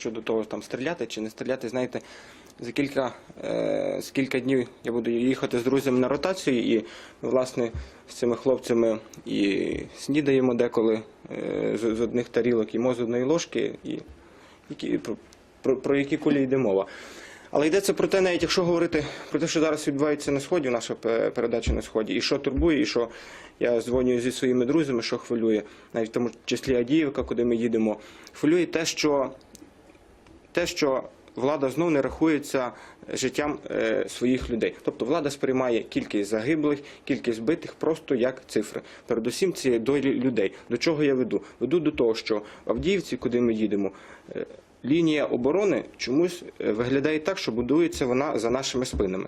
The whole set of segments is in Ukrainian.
щодо того, там стріляти чи не стріляти, знаєте, за кілька, е, з днів я буду їхати з друзями на ротацію, і власне з цими хлопцями і снідаємо деколи е, з, з одних тарілок, їмо з одної ложки, і які, про, про, про які кулі йде мова. Але йдеться про те, навіть якщо говорити про те, що зараз відбувається на сході, наша передача на сході, і що турбує, і що я дзвоню зі своїми друзями, що хвилює, навіть в тому числі Адіївка, куди ми їдемо, хвилює те, що те, що влада знов не рахується життям е, своїх людей. Тобто влада сприймає кількість загиблих, кількість збитих просто як цифри. Передусім ці долі людей. До чого я веду? Веду до того, що в Авдіївці, куди ми їдемо, е, лінія оборони чомусь е, виглядає так, що будується вона за нашими спинами.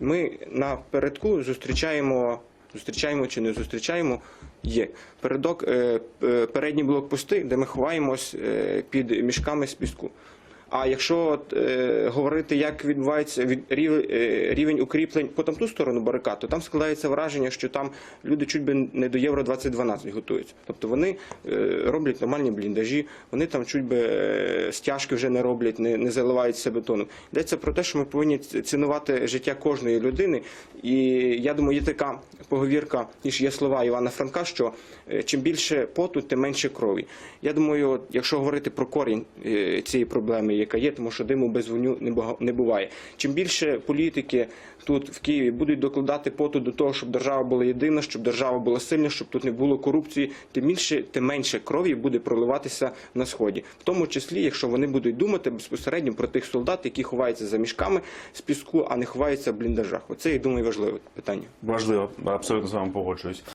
Ми на передку зустрічаємо. Зустрічаємо чи не зустрічаємо, є передок, передній блокпости, де ми ховаємось під мішками з піску. А якщо е, говорити, як відбувається від рівень, е, рівень укріплень по там ту сторону барикад, то там складається враження, що там люди чуть би не до Євро 2012 готуються. Тобто вони е, роблять нормальні бліндажі, вони там чуть би е, стяжки вже не роблять, не, не заливаються бетоном. Йдеться про те, що ми повинні цінувати життя кожної людини. І я думаю, є така поговірка, ніж є слова Івана Франка, що е, чим більше поту, тим менше крові. Я думаю, якщо говорити про корінь е, цієї проблеми, яка є, тому що диму без бага- не буває. Чим більше політики тут в Києві будуть докладати поту до того, щоб держава була єдина, щоб держава була сильна, щоб тут не було корупції, тим більше, тим менше крові буде проливатися на сході, в тому числі, якщо вони будуть думати безпосередньо про тих солдат, які ховаються за мішками з піску, а не ховаються в бліндажах. Оце я думаю важливе питання. Важливо, абсолютно з вами погоджуюсь.